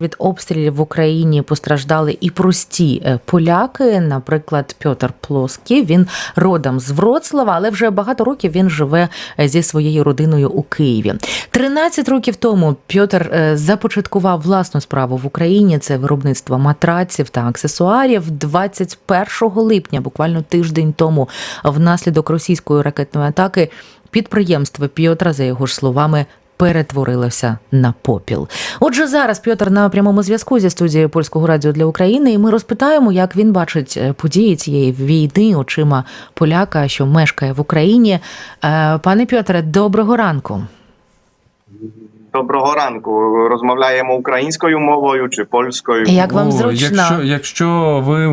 Від обстрілів в Україні постраждали і прості е, поляки. Наприклад, Пьотр Плоский. Він родом з Вроцлава, але вже багато років він живе е, зі своєю родиною у Києві. 13 років тому Пьотр е, започаткував власну справу в Україні. Це виробництво матраців та аксесуарів. 21 липня, буквально тиждень тому, внаслідок російської ракетної атаки, підприємство Піотра, за його ж словами, перетворилося на попіл. Отже, зараз Пьотр на прямому зв'язку зі студією польського радіо для України, і ми розпитаємо, як він бачить е, події цієї війни очима поляка, що мешкає в Україні. Е, Пане Пьотре, доброго ранку. Доброго ранку. Розмовляємо українською мовою чи польською? Як вам О, зручно? Якщо, якщо ви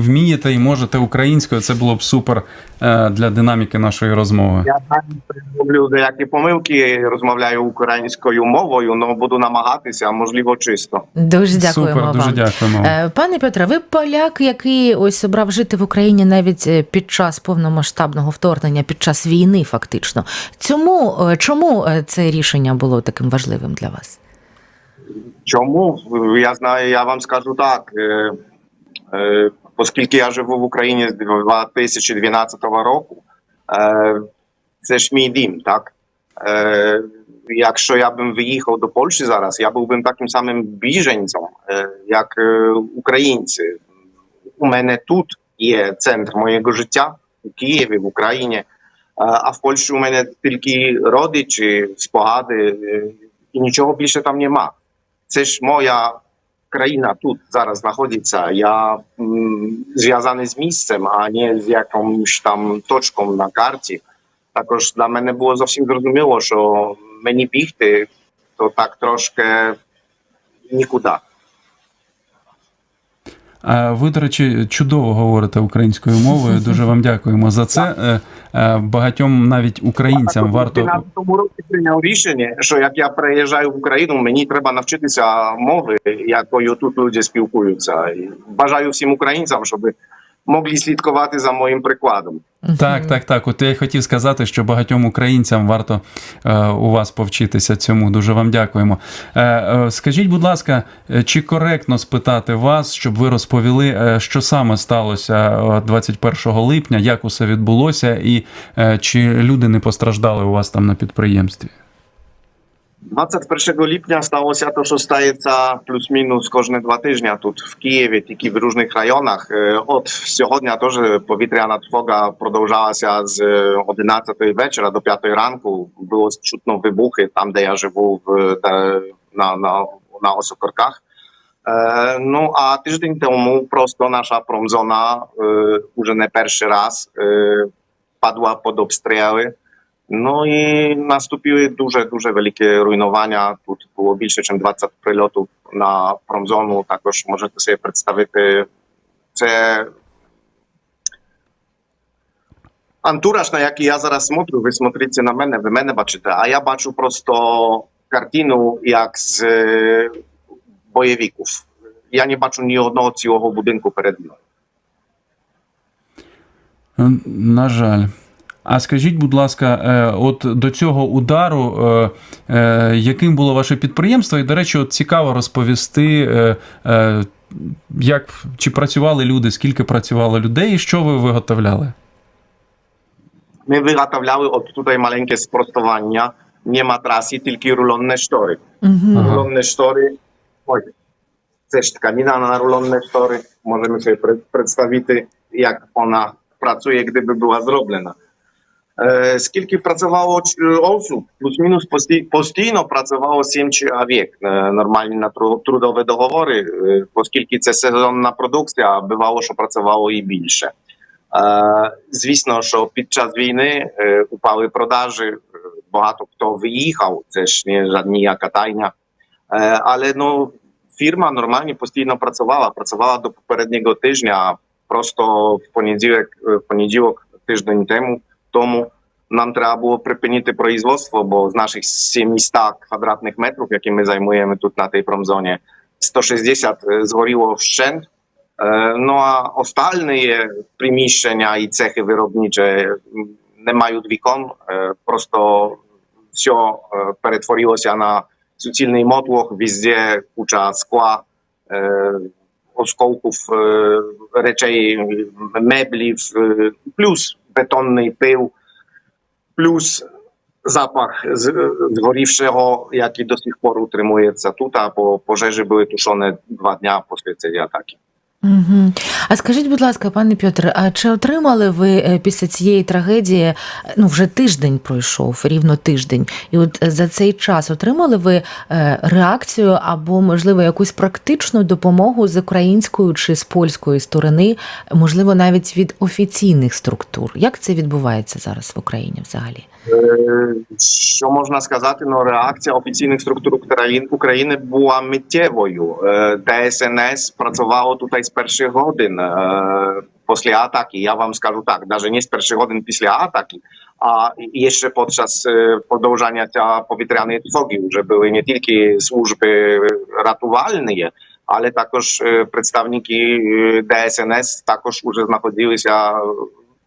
вмієте і можете українською, це було б супер е, для динаміки нашої розмови. Я роблю деякі помилки, розмовляю українською мовою, але буду намагатися, можливо, чисто. Дуже дякуємо Супер, вам. дуже дякуємо. Е, Пане Петре, ви поляк, який ось обрав жити в Україні навіть е, під час повномасштабного вторгнення, під час війни, фактично. Цьому чому це рішення було таким важливим для вас? Чому? Я знаю, я вам скажу так. Е, е, оскільки я живу в Україні з 2012 року, е, це ж мій дім, так? Якщо я б виїхав до Польщі зараз, я був би таким самим біженцем, як українці. У мене тут є центр моєго життя у Києві, в Україні. А в Польщі у мене тільки родичі, спогади, е, і нічого більше там нема. Це ж моя країна тут зараз знаходиться. Я зв'язаний з місцем, а не з якимось там точком на карті. Також для мене було зовсім зрозуміло, що мені бігти, то так трошки нікуди. А ви, до речі, чудово говорите українською мовою. Дуже вам дякуємо за це. Е, е, Багатьом навіть українцям варто варто 2015 році прийняв рішення, що як я приїжджаю в Україну, мені треба навчитися мови, якою тут люди спілкуються. Бажаю всім українцям, щоб могли слідкувати за моїм прикладом. Так, так, так. От я хотів сказати, що багатьом українцям варто е, у вас повчитися цьому. Дуже вам дякуємо. Е, е, скажіть, будь ласка, е, чи коректно спитати вас, щоб ви розповіли, е, що саме сталося е, 21 липня, як усе відбулося, і е, чи люди не постраждали у вас там на підприємстві? 21 lipnia stało się to, що стається плюс-мінус кожні два тижні тут в Києві, тільки в різних районах. Е, От сьогодні теж повітряна тривога продовжалася з 11 вечора до 5 ранку. Було чутно вибухи там, де я живу, в, де, на, на, на Осокорках. Е, ну, а тиждень тому просто наша промзона е, уже не перший раз е, padła pod obsтріли. No i nastąpiły duże, duże, wielkie rujnowania. Tu było більше, ніж 20 прильотів на промзону. Також можете собі представити, це антураж, на який я зараз смотрю, ви смотрите на мене, ви мене бачите, а я бачу просто картину, як з бойовиків. Я не бачу ні одного цілого будинку перед мною. На жаль. А скажіть, будь ласка, е, от до цього удару, е, е, яким було ваше підприємство? І, до речі, от цікаво розповісти, як чи працювали люди, скільки працювало людей, і що ви виготовляли? Ми виготовляли от tutaj маленьке спростування, не матраси, тільки рулонні штори. Рулонні штори. Ой, це ж тканина на рулонні штори. Можемо собі представити, як вона працює, gdyby była зроблена. Е, Скільки працювало ч- осіб? Плюс-мінус постійно працювало 7 чоловік. Е, Нормальні на трудові договори, е, оскільки це сезонна продукція, бувало, що працювало і більше. Е, Звісно, що під час війни е, упали продажі, е, багато хто виїхав, це ж не жодна ніяка тайня. Е, Але ну, фірма нормально постійно працювала, працювала до попереднього тижня. Просто в понеділок, е, в понеділок тиждень тому, тому нам треба було припинити производство, бо з наших 700 квадратних метрів, які ми займаємо тут на тій промзоні, 160 е, згоріло вщент. Е, Ну а остальні приміщення і цехи виробничі не мають вікон, е, просто все перетворилося на суцільний мотлох, везде куча скла, осколків речей, меблів, плюс бетонний пил, плюс запах згорівшого, який до сих пор утримується тут, а пожежі були тушені два дня після цієї атаки. Угу. А скажіть, будь ласка, пане Пьотр, а чи отримали ви е, після цієї трагедії? е, Ну, вже тиждень пройшов, рівно тиждень, і от е, за цей час отримали ви реакцію або, можливо, якусь практичну допомогу з української чи з польської сторони, можливо, навіть від офіційних структур? Як це відбувається зараз в Україні взагалі? Е, Що можна сказати? Ну, реакція офіційних структур України, була миттєвою. Е, ДСНС працювало тут з перших годин е, після атаки. Я вам скажу так, навіть не з перших годин після атаки, а ще підчас е, подовжання ця повітряної тривоги вже були не тільки служби рятувальні, але також е, представники е, ДСНС також уже знаходилися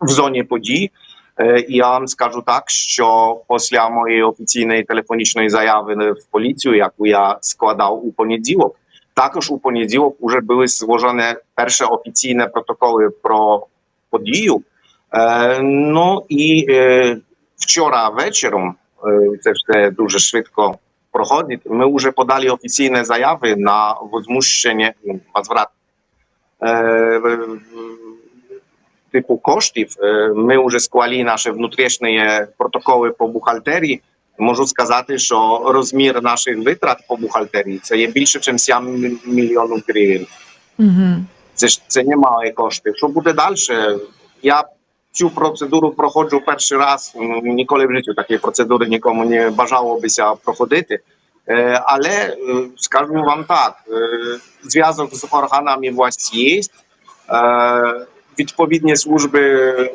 в зоні подій. Е, я вам скажу так, що після моєї офіційної телефонічної заяви в поліцію, яку я складав у понеділок, також у понеділок вже були зложені перші офіційні протоколи про подію. Е, ну і е, вчора вечором, це все дуже швидко проходить. Ми вже подали офіційні заяви на возмущення ну, возврат е, в- typu kosztów. E, My вже склали наші внутрішні протоколи по бухгалтерії. Можу сказати, що розмір наших витрат по бухгалтерії це є більше, ніж 7 мільйонів гривень. Угу. Це ж це немалі кошти. Що буде далі? Я цю процедуру проходжу перший раз. Ніколи в житті такої процедури нікому не бажалося проходити. Але скажу вам так: зв'язок з органами власті є. Відповідні служби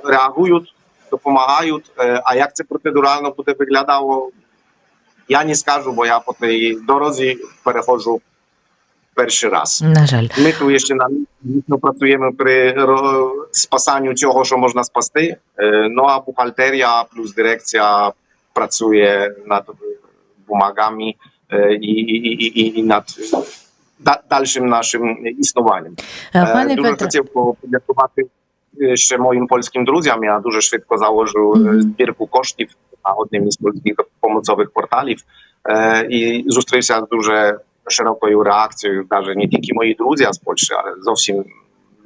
реагують, допомагають. Е, А як це процедурально буде виглядало, я не скажу, бо я по тій дорозі переходжу перший раз. На жаль. Ми тут ще на працюємо при спасанню цього, що можна спасти. Е, Ну а бухгалтерія плюс дирекція працює над бумагами е, і, і, і, і над да- дальшим нашим існуванням. Е, Е, Пане Дуже Петре, хотів подякувати е, ще моїм польським друзям. Я дуже швидко заложив е, Мгм. збірку коштів на одним із польських помоцових порталів е, і зустрівся з дуже широкою реакцією, навіть не тільки мої друзі з Польщі, але зовсім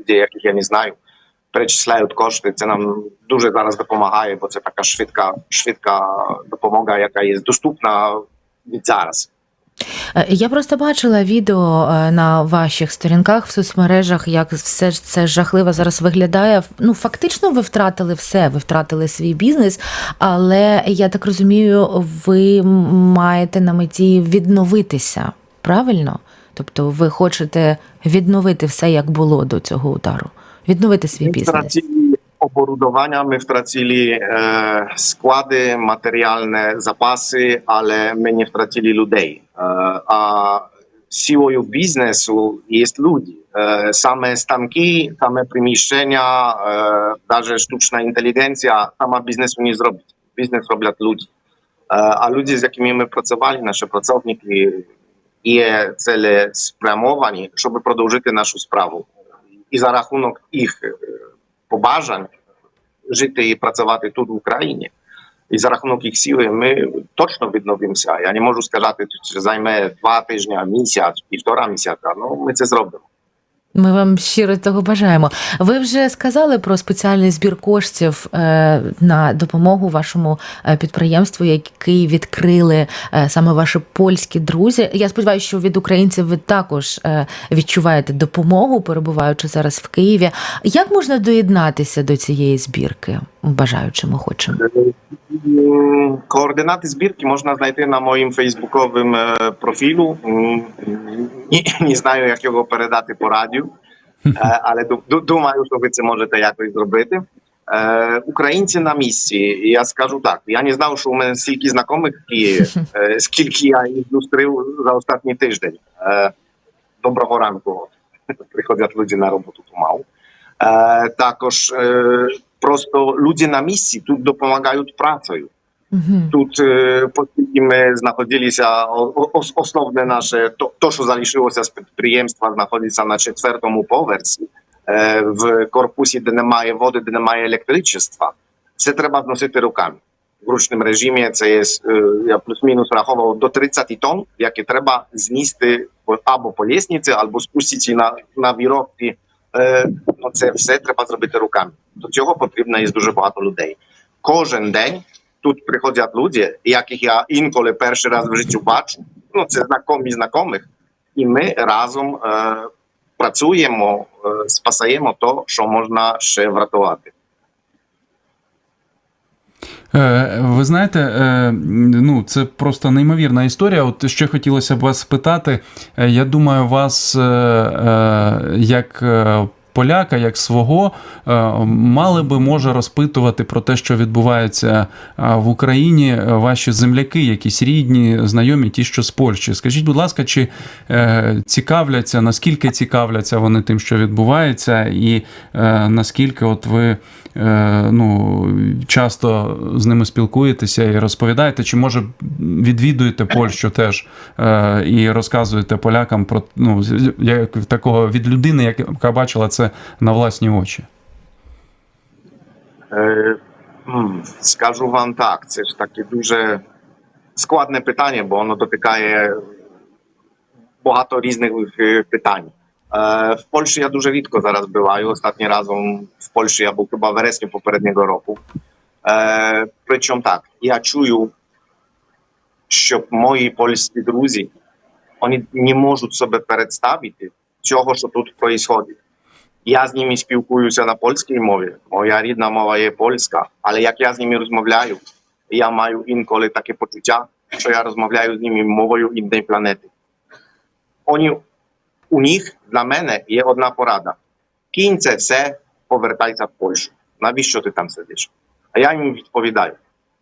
людей, яких я не знаю. Перечисляють кошти. Це нам дуже зараз допомагає, бо це така швидка, швидка допомога, яка є доступна від зараз. Е, Я просто бачила відео е, на ваших сторінках в соцмережах, як все це жахливо зараз виглядає. Ну, фактично, ви втратили все, ви втратили свій бізнес, але я так розумію, ви маєте на меті відновитися, правильно? Тобто ви хочете відновити все, як було до цього удару, відновити свій бізнес. втрacili oborodowania, my wtracili e, składy, materialne zapasy, ale my nie wtracili ludzi. E, a siłą biznesu jest ludzi. E, same stanki, same przemieszczenia, e, даже sztuczna inteligencja sama biznesu nie zrobi. Biznes robią ludzie. E, a ludzie, z jakimi my pracowali, nasze pracowniki, є цілі спрямовані, щоб продовжити нашу справу. І за рахунок їх е, побажань жити і працювати тут в Україні. І за рахунок їх сили ми точно відновимося. Я не можу сказати, чи займе два тижні, місяць, півтора місяця. Ну ми це зробимо. Ми вам щиро того бажаємо. Ви вже сказали про спеціальний збір коштів е, на допомогу вашому е, підприємству, який відкрили е, саме ваші польські друзі. Я сподіваюся, що від українців ви також відчуваєте допомогу, перебуваючи зараз в Києві. Як можна доєднатися до цієї збірки, бажаючим охочим? Координати збірки можна знайти на моїм фейсбуковому е, профілю. Не, знаю, як його передати по радіо, але ду- ду- думаю, що ви це можете якось зробити. Е, Українці на місці. Я скажу так: я не знав, що у мене стільки знайомих в Києві, е, скільки я їх зустрів за останній тиждень. Е, Доброго ранку. Приходять люди на роботу помалу. Е, Також е, просто ludzie na misji tu допомагають працею. Мгм. Тут, ми знаходилися, основне наше, то, що залишилося з підприємства, знаходиться на четвертому поверсі, в корпусі, де немає води, де немає електричества. Це треба зносити руками. В ручному режимі це є, я плюс-мінус рахував, до 30 тонн, які треба зністи або по лісниці, або спустити на, на віровці. Це все треба зробити руками. До цього потрібно є дуже багато людей. Кожен день тут приходять люди, яких я інколи перший раз в житті бачу. Ну, це знайомі знайомих, і ми разом е, працюємо, е, спасаємо то, що можна ще врятувати. Е, Ви знаєте, е, ну це просто неймовірна історія. От ще хотілося б вас спитати. Е, Я думаю, вас як поляка, як свого, е, мали би може розпитувати про те, що відбувається е, в Україні, е, ваші земляки, якісь рідні, знайомі, ті, що з Польщі. Скажіть, будь ласка, чи цікавляться, наскільки цікавляться вони тим, що відбувається, і наскільки от ви ну, часто з ними спілкуєтеся і розповідаєте, чи може відвідуєте Польщу теж і розказуєте полякам про ну, як такого від людини, яка бачила це на власні очі? Е, Скажу вам так, це ж таке дуже складне питання, бо воно дотикає багато різних е, питань. Е, В Польщі я дуже рідко зараз буваю. Ostatni разом в Польщі я був в вересні попереднього року. Причому так, я чую, що мої польські друзі вони не можуть собі представити цього, що тут відбувається. Я з ними спілкуюся на польській мові. Моя рідна мова є польська, але як я з ними розмовляю, я маю інколи таке почуття, що я розмовляю з ними мовою іншої планети. Вони, у них для мене є одна порада: кінь це все, повертайся в Польщу. Навіщо ти там сидиш? А я їм відповідаю: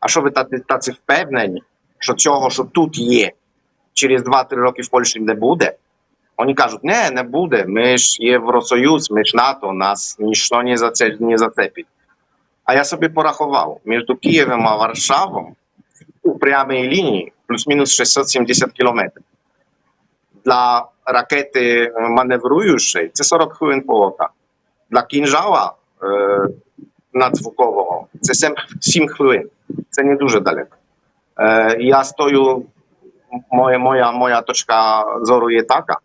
а що ви таці, впевнені, що цього, що тут є, через 2-3 роки в Польщі не буде? Oni кажуть, не, не буде. Ми ж Євросоюз, ми ж НАТО, нас ніщо не, заце, не зацепить. А я собі порахував, між Києвом і Варшавою у прямій лінії плюс-мінус 670 кілометрів. Для ракети маневруючої це 40 хвилин польоту. Для кінжала е, надзвукового це 7, 7 хвилин. Це не дуже далеко. Е, я стою, моя, моя, моя точка зору є така,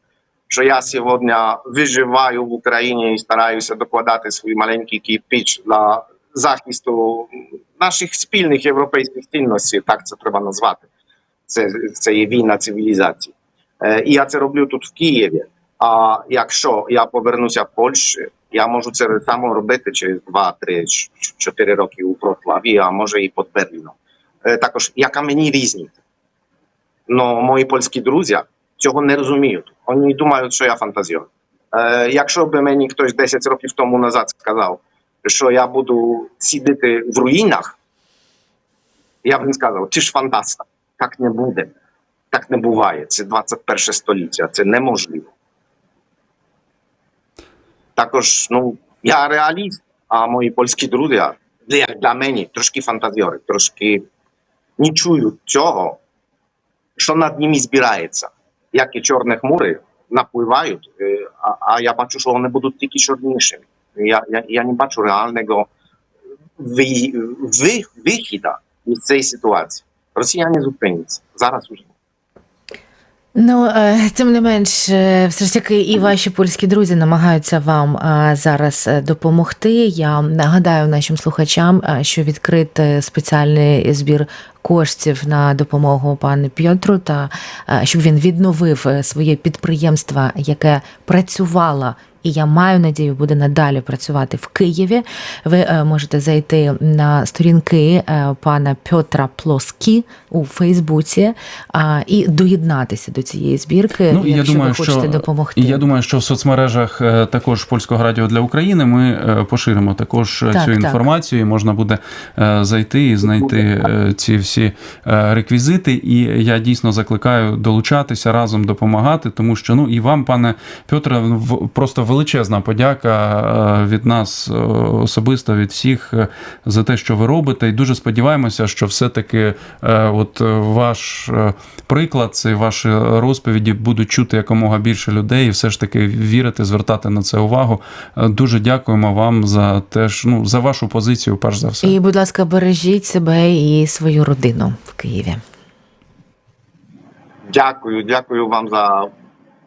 що я сьогодні виживаю в Україні і стараюся докладати свій маленький кирпич для захисту наших спільних європейських цінностей, так це треба назвати. Це, це є війна цивілізації. Е, і я це роблю тут в Києві. А якщо я повернуся в Польщу, я можу це само робити через 2-3-4 роки у Вроцлаві, а може і під Берліном. Е, також яка мені різниця? Ну, мої польські друзі цього не розуміють. Вони думають, що я фантазіон. Е, якщо б мені хтось 10 років тому назад сказав, що я буду сидіти в руїнах, я б їм сказав, ти ж фантаста, так не буде. Так не буває. Це 21 століття, це неможливо. Також, ну, я реаліст, а мої польські друзі, для, для мене трошки фантазіори, трошки не чують цього, що над ними збирається. Як і чорні хмури напливають, е, а, я бачу, що вони будуть тільки чорнішими. Я, я, я не бачу реального ви, ви, вихіду із цієї ситуації. Росія не зупиниться. Зараз уже. Ну, е, тим не менш, е, все ж таки, і ваші польські друзі намагаються вам зараз допомогти. Я нагадаю нашим слухачам, що відкрити спеціальний збір коштів на допомогу пану Пьотру та е, щоб він відновив е, своє підприємство, яке працювало. І я маю надію, буде надалі працювати в Києві. Ви е, можете зайти на сторінки пана Пьотра Плоскі у Фейсбуці і доєднатися до цієї збірки, Ну, і я якщо думаю, ви хочете що, допомогти. Я думаю, що в соцмережах також польського радіо для України ми поширимо також Так, цю так. інформацію, і можна буде зайти і знайти ці всі. Всі е, реквізити. І я дійсно закликаю долучатися разом допомагати, тому що ну і вам, пане Петре, просто величезна подяка е, від нас е, особисто від всіх за те, що ви робите. І дуже сподіваємося, що все-таки от ваш приклад, це ваші розповіді будуть чути якомога більше людей, і все ж таки вірити, звертати на це увагу. Дуже дякуємо вам за те, що, ну, за вашу позицію, перш за все. І, будь ласка, бережіть себе і свою родину в Києві. Дякую, дякую вам за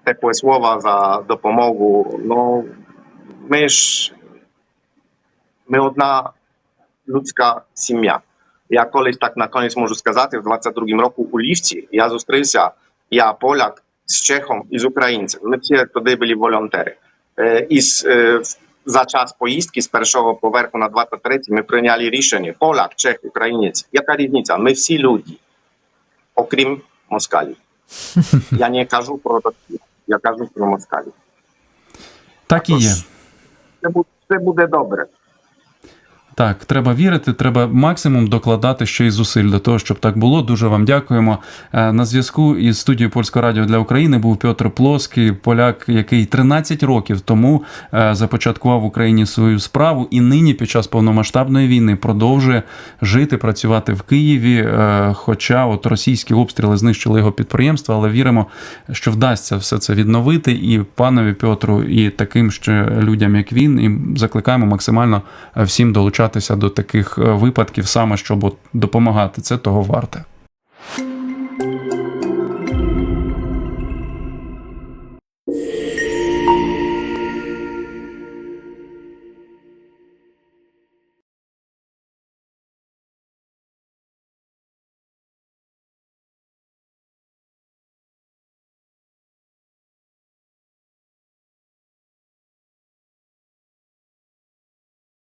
теплі слова, за допомогу. Ну, ми ж ми одна людська сім'я. Я колись так на кінець можу сказати, в 22-му року у Лівці я зустрівся, я поляк з Чехом і з українцем. Ми всі тоді були волонтери. Е, І е, за час поїздки з першого поверху на 23 ми прийняли рішення. Поляк, Чех, українець. Яка різниця? Ми всі люди, окрім москалів. Я не кажу про Росію, я кажу про москалів. Так і є. Це буде, це буде добре. Так, треба вірити, треба максимум докладати ще й зусиль для того, щоб так було. Дуже вам дякуємо. Е, На зв'язку із студією Польського радіо для України був Петр Плоский, поляк, який 13 років тому е, започаткував в Україні свою справу, і нині під час повномасштабної війни продовжує жити, працювати в Києві. е, Хоча от російські обстріли знищили його підприємство, але віримо, що вдасться все це відновити. І панові Петру, і таким ще людям, як він, і закликаємо максимально всім долучатися звертатися до таких е, випадків, саме щоб допомагати, це того варте.